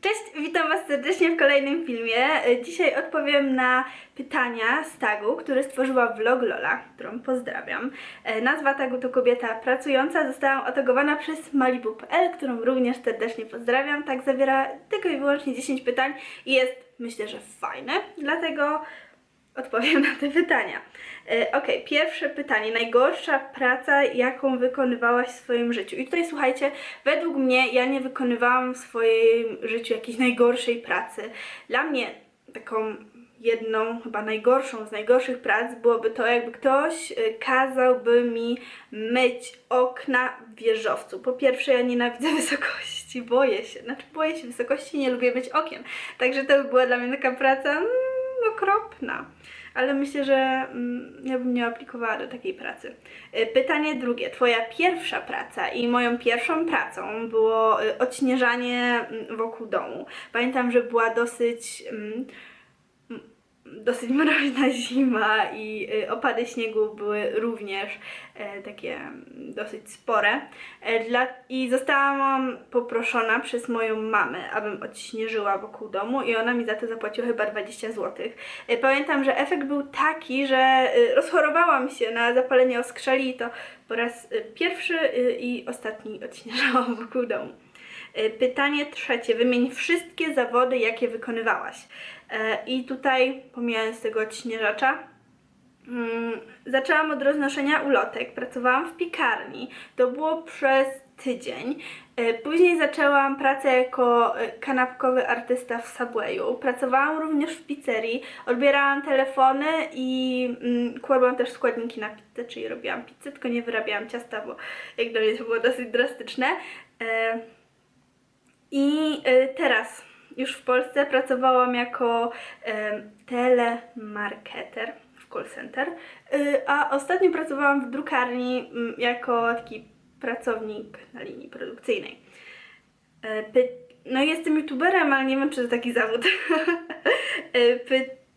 Cześć, witam Was serdecznie w kolejnym filmie. E, Dzisiaj odpowiem na pytania z tagu, który stworzyła vlog Lola, którą pozdrawiam. E, Nazwa tagu to kobieta pracująca. Zostałam otagowana przez Malibu.pl, którą również serdecznie pozdrawiam. Tak zawiera tylko i wyłącznie 10 pytań i jest, myślę, że fajne. Dlatego odpowiem na te pytania. E, Okej, pierwsze pytanie. Najgorsza praca, jaką wykonywałaś w swoim życiu? I tutaj słuchajcie, według mnie ja nie wykonywałam w swoim życiu jakiejś najgorszej pracy. Dla mnie taką jedną, chyba najgorszą z najgorszych prac byłoby to, jakby ktoś e, kazałby mi myć okna w wieżowcu. Po pierwsze, ja nienawidzę wysokości, boję się, znaczy boję się wysokości, nie lubię myć okien. Także to by była dla mnie taka praca mm, okropna. Ale myślę, że mm, ja bym nie aplikowała do takiej pracy. Y, Pytanie drugie. Twoja pierwsza praca i moją pierwszą pracą było y, odśnieżanie mm, wokół domu. Pamiętam, że była dosyć mm, dosyć mroźna zima i y, opady śniegu były również e, takie dosyć spore. E, I zostałam poproszona przez moją mamę, abym odśnieżyła wokół domu i ona mi za to zapłaciła chyba 20 zł. Pamiętam, że efekt był taki, że y, rozchorowałam się na zapalenie oskrzeli i to po raz y, pierwszy i ostatni odśnieżałam wokół domu. E, Pytanie trzecie. Wymień wszystkie zawody, jakie wykonywałaś. E, I tutaj, pomijając tego odśnieżacza, mm, zaczęłam od roznoszenia ulotek. Pracowałam w piekarni. To było przez tydzień. E, Później zaczęłam pracę jako e, kanapkowy artysta w Subwayu. Pracowałam również w pizzerii. Odbierałam telefony i mm, kładłam też składniki na pizzę, czyli robiłam pizzę, tylko nie wyrabiałam ciasta, bo jak dla mnie to było dosyć drastyczne. I teraz już w Polsce pracowałam jako telemarketer w call center, y, a ostatnio pracowałam w drukarni mm, jako taki pracownik na linii produkcyjnej. Py- no jestem youtuberem, ale nie wiem czy to taki zawód. Y,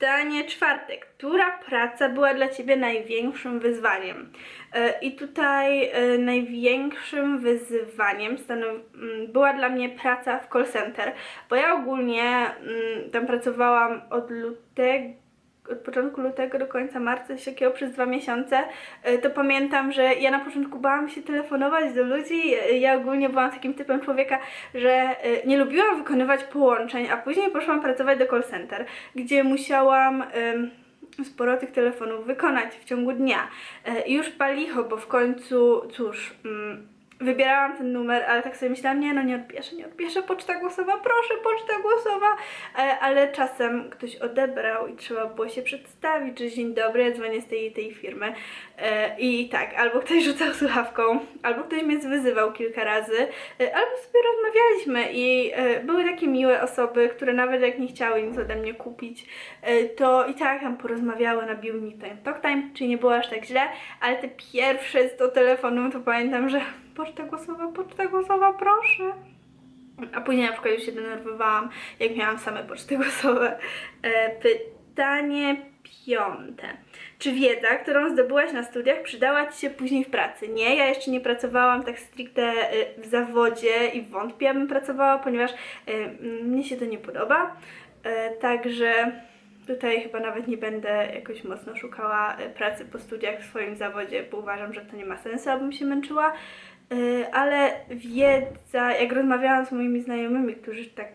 Pytanie czwarte. Która praca była dla Ciebie największym wyzwaniem? E, I tutaj e, największym wyzwaniem stanow- m, była dla mnie praca w call center, bo ja ogólnie mm, tam pracowałam od lutego od początku lutego do końca marca, coś takiego przez dwa miesiące, e, to pamiętam, że ja na początku bałam się telefonować do ludzi. Ja ogólnie byłam takim typem człowieka, że e, nie lubiłam wykonywać połączeń, a później poszłam pracować do call center, gdzie musiałam sporo tych telefonów wykonać w ciągu dnia. E, już palicho, bo w końcu, cóż, mm, wybierałam ten numer, ale tak sobie myślałam, nie no nie odbierze, nie odbierze, poczta głosowa, proszę, poczta głosowa, e, ale czasem ktoś odebrał i trzeba było się przedstawić, że dzień dobry, ja dzwonię z tej tej firmy. E, i tak, albo ktoś rzucał słuchawką, albo ktoś mnie zwyzywał kilka razy, e, albo sobie rozmawialiśmy i były takie miłe osoby, które nawet jak nie chciały nic ode mnie kupić, to i tak tam porozmawiały, nabiły mi ten talk time, czyli nie było aż tak źle, ale te pierwsze 100 telefonów to pamiętam, że poczta głosowa, poczta głosowa, proszę. A później na przykład już się denerwowałam, jak miałam same poczty głosowe. E, pytanie piąte. Czy wiedza, którą zdobyłaś na studiach, przydała Ci się później w pracy? Nie, ja jeszcze nie pracowałam tak stricte y, w zawodzie i wątpię, abym pracowała, ponieważ mm, mnie się to nie podoba. E, Także tutaj chyba nawet nie będę jakoś mocno szukała e, pracy po studiach w swoim zawodzie, bo uważam, że to nie ma sensu, abym się męczyła. E, Ale wiedza, jak rozmawiałam z moimi znajomymi, którzy tak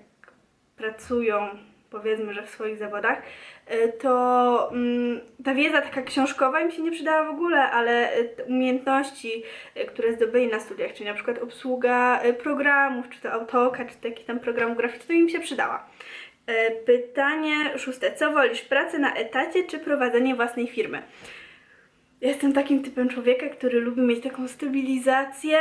pracują, powiedzmy, że w swoich zawodach, e, to mm, ta wiedza taka książkowa im się nie przydała w ogóle, ale umiejętności, e, które zdobyli na studiach, czyli na przykład obsługa programów, czy to AutoCAD, czy to jakiś tam program graficzny, im się przydała. Pytanie szóste. Co wolisz, pracę na etacie czy prowadzenie własnej firmy? Jestem takim typem człowieka, który lubi mieć taką stabilizację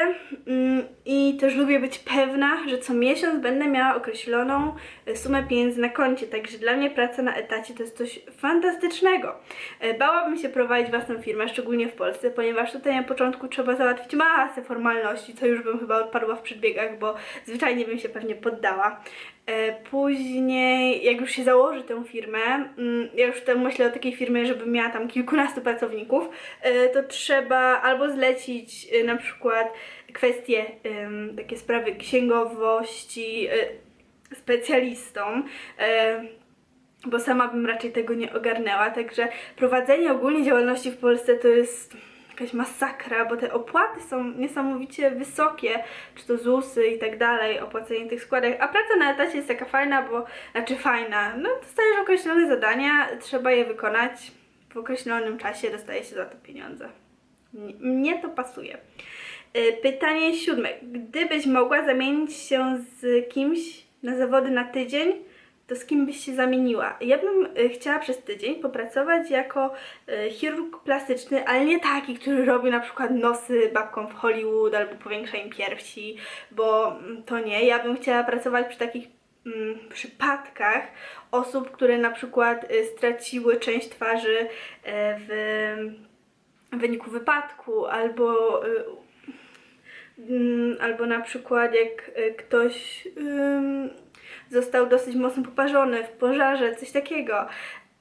mm, i też lubię być pewna, że co miesiąc będę miała określoną e, sumę pieniędzy na koncie. Także dla mnie praca na etacie to jest coś fantastycznego. E, Bałabym się prowadzić własną firmę, szczególnie w Polsce, ponieważ tutaj na początku trzeba załatwić masę formalności, co już bym chyba odpadła w przedbiegach, bo zwyczajnie bym się pewnie poddała. E, Później, jak już się założy tę firmę, mm, ja już tam myślę o takiej firmie, żeby miała tam kilkunastu pracowników, e, to trzeba albo zlecić e, na przykład kwestie, takie sprawy księgowości specjalistom, bo sama bym raczej tego nie ogarnęła, także prowadzenie ogólnie działalności w Polsce to jest jakaś masakra, bo te opłaty są niesamowicie wysokie, czy to ZUSy i tak dalej, opłacenie tych składek, a praca na etacie jest taka fajna, bo, znaczy fajna, no dostajesz określone zadania, trzeba je wykonać w określonym czasie, dostaje się za to pieniądze. Mnie- to pasuje. Y, Pytanie siódme. Gdybyś mogła zamienić się z kimś na zawody na tydzień, to z kim byś się zamieniła? Ja bym y, chciała przez tydzień popracować jako y, chirurg plastyczny, ale nie taki, który robi na przykład nosy babkom w Hollywood albo powiększa im piersi, bo mm, to nie. Ja bym chciała pracować przy takich mm, przypadkach osób, które na przykład y, straciły część twarzy w wyniku wypadku, albo, mm, albo na przykład jak ktoś został dosyć mocno poparzony w pożarze, coś takiego.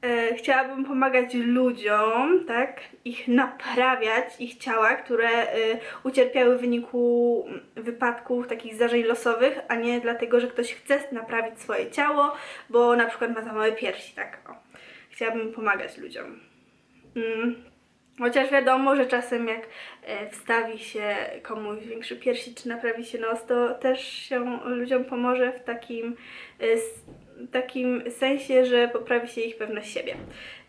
E, Chciałabym pomagać ludziom, tak, ich naprawiać, ich ciała, które y, ucierpiały w wyniku mm, wypadków, takich zdarzeń losowych, a nie dlatego, że ktoś chce naprawić swoje ciało, bo na przykład ma za małe piersi, tak, o. Chciałabym pomagać ludziom. Mm. Chociaż wiadomo, że czasem jak e, wstawi się komuś większy piersi, czy naprawi się nos, to też się ludziom pomoże w takim, e, takim sensie, że poprawi się ich pewność siebie.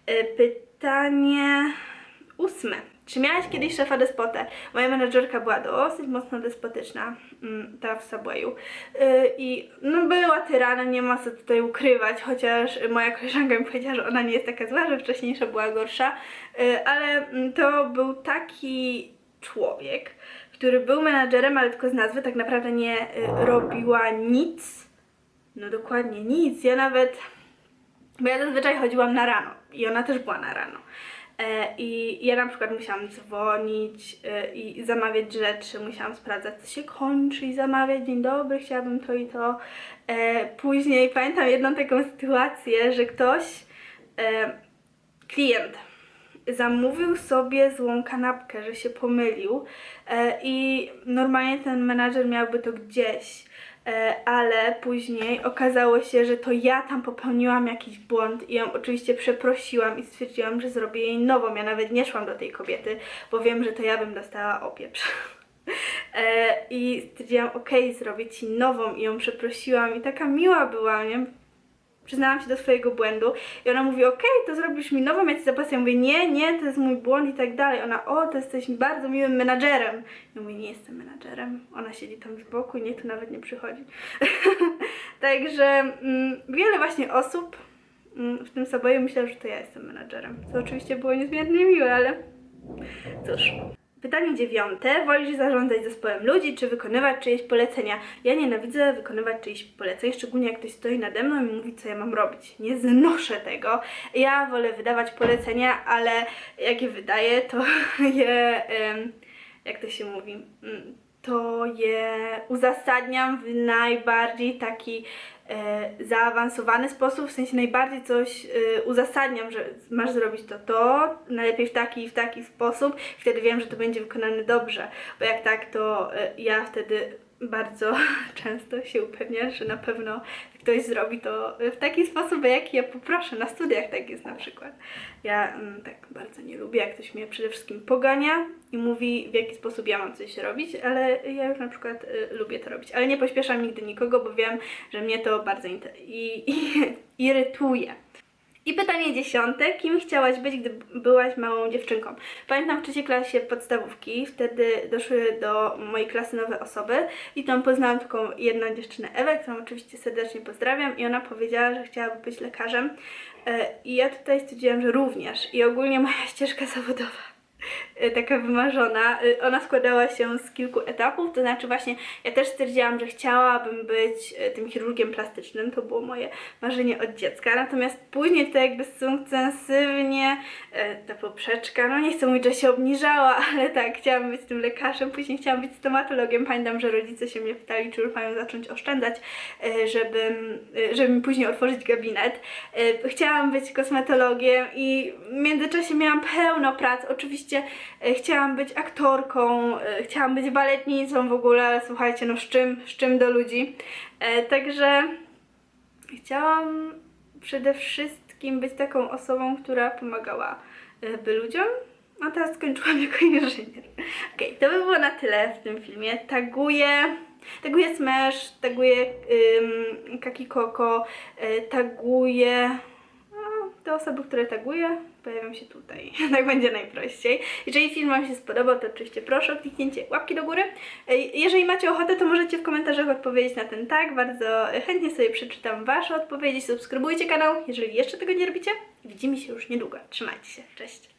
E, Pytanie ósme. Czy miałaś kiedyś szefa despotę? Moja menedżerka była dosyć mocno despotyczna, mm, ta w Subwayu. Yy, I no była tyranem, nie ma co tutaj ukrywać, chociaż moja koleżanka mi powiedziała, że ona nie jest taka zła, że wcześniejsza była gorsza, Yy, ale mm, to był taki człowiek, który był menadżerem, ale tylko z nazwy, tak naprawdę nie y, robiła nic. No dokładnie nic. Ja nawet bo ja zazwyczaj chodziłam na rano i ona też była na rano. E, I ja na przykład musiałam dzwonić e, i zamawiać rzeczy, musiałam sprawdzać, co się kończy i zamawiać, dzień dobry, chciałabym to i to. E, Później pamiętam jedną taką sytuację, że ktoś, klient, zamówił sobie złą kanapkę, że się pomylił i normalnie ten menadżer miałby to gdzieś, ale później okazało się, że to ja tam popełniłam jakiś błąd i ją oczywiście przeprosiłam i stwierdziłam, że zrobię jej nową. Ja nawet nie szłam do tej kobiety, bo wiem, że to ja bym dostała opieprz. E, I stwierdziłam, okej, zrobię ci nową i ją przeprosiłam i taka miła była, nie? Przyznałam się do swojego błędu i ona mówi, okej, to zrobisz mi nową, ja ci zapłacę. Ja mówię, nie, nie, to jest mój błąd i tak dalej. Ona, o, to jesteś bardzo miłym menadżerem. Ja mówię, nie jestem menadżerem. Ona siedzi tam z boku i nie, tu nawet nie przychodzi. Także mm, wiele właśnie osób mm, w tym Subwayu myślał, że to ja jestem menadżerem. Co oczywiście było niezmiernie miłe, ale cóż. Pytanie dziewiąte. Wolisz zarządzać zespołem ludzi, czy wykonywać czyjeś polecenia? Ja nienawidzę wykonywać czyichś poleceń, szczególnie jak ktoś stoi nade mną i mówi, co ja mam robić. Nie znoszę tego. Ja wolę wydawać polecenia, ale jak je wydaję, to je, jak to się mówi, Mm, to je uzasadniam w najbardziej taki e, zaawansowany sposób, w sensie najbardziej coś e, uzasadniam, że masz zrobić to, to, najlepiej w taki i w taki sposób, wtedy wiem, że to będzie wykonane dobrze, bo jak tak, to e, ja wtedy bardzo często się upewniam, że na pewno ktoś zrobi to w taki sposób, jaki ja poproszę. Na studiach tak jest na przykład. Ja mm, tak bardzo nie lubię, jak ktoś mnie przede wszystkim pogania i mówi, w jaki sposób ja mam coś robić, ale ja już na przykład y, lubię to robić. Ale nie pośpieszam nigdy nikogo, bo wiem, że mnie to bardzo i, i, irytuje. I pytanie dziesiąte. Kim chciałaś być, gdy byłaś małą dziewczynką? Pamiętam w trzeciej klasie podstawówki, wtedy doszły do mojej klasy nowe osoby i tam poznałam taką jedną dziewczynę Ewę, którą oczywiście serdecznie pozdrawiam. I ona powiedziała, że chciałaby być lekarzem. E, i ja tutaj stwierdziłam, że również. I ogólnie moja ścieżka zawodowa taka wymarzona. Y, Ona składała się z kilku etapów, to znaczy właśnie ja też stwierdziłam, że chciałabym być y, tym chirurgiem plastycznym, to było moje marzenie od dziecka, natomiast później to jakby sukcesywnie y, ta poprzeczka, no nie chcę mówić, że się obniżała, ale tak, chciałam być tym lekarzem, później chciałam być stomatologiem, pamiętam, że rodzice się mnie pytali, czy już mają zacząć oszczędzać, y, żeby, y, żeby mi później otworzyć gabinet. Y, Chciałam być kosmetologiem i w międzyczasie miałam pełno prac. Oczywiście chciałam być aktorką, e, chciałam być baletnicą w ogóle, słuchajcie, no z czym, z czym do ludzi. E, Także chciałam przede wszystkim być taką osobą, która pomagała e, by ludziom. A teraz skończyłam jako inżynier. Okej, to by było na tyle w tym filmie. Taguję, taguję Smash, taguję ym, Kaki Koko, y, taguję no, te osoby, które taguję, pojawią się tutaj. tak będzie najprościej. Jeżeli film Wam się spodobał, to oczywiście proszę o kliknięcie łapki do góry. Jeżeli macie ochotę, to możecie w komentarzach odpowiedzieć na ten tak. Bardzo chętnie sobie przeczytam Wasze odpowiedzi. Subskrybujcie kanał, jeżeli jeszcze tego nie robicie. Widzimy się już niedługo. Trzymajcie się. Cześć.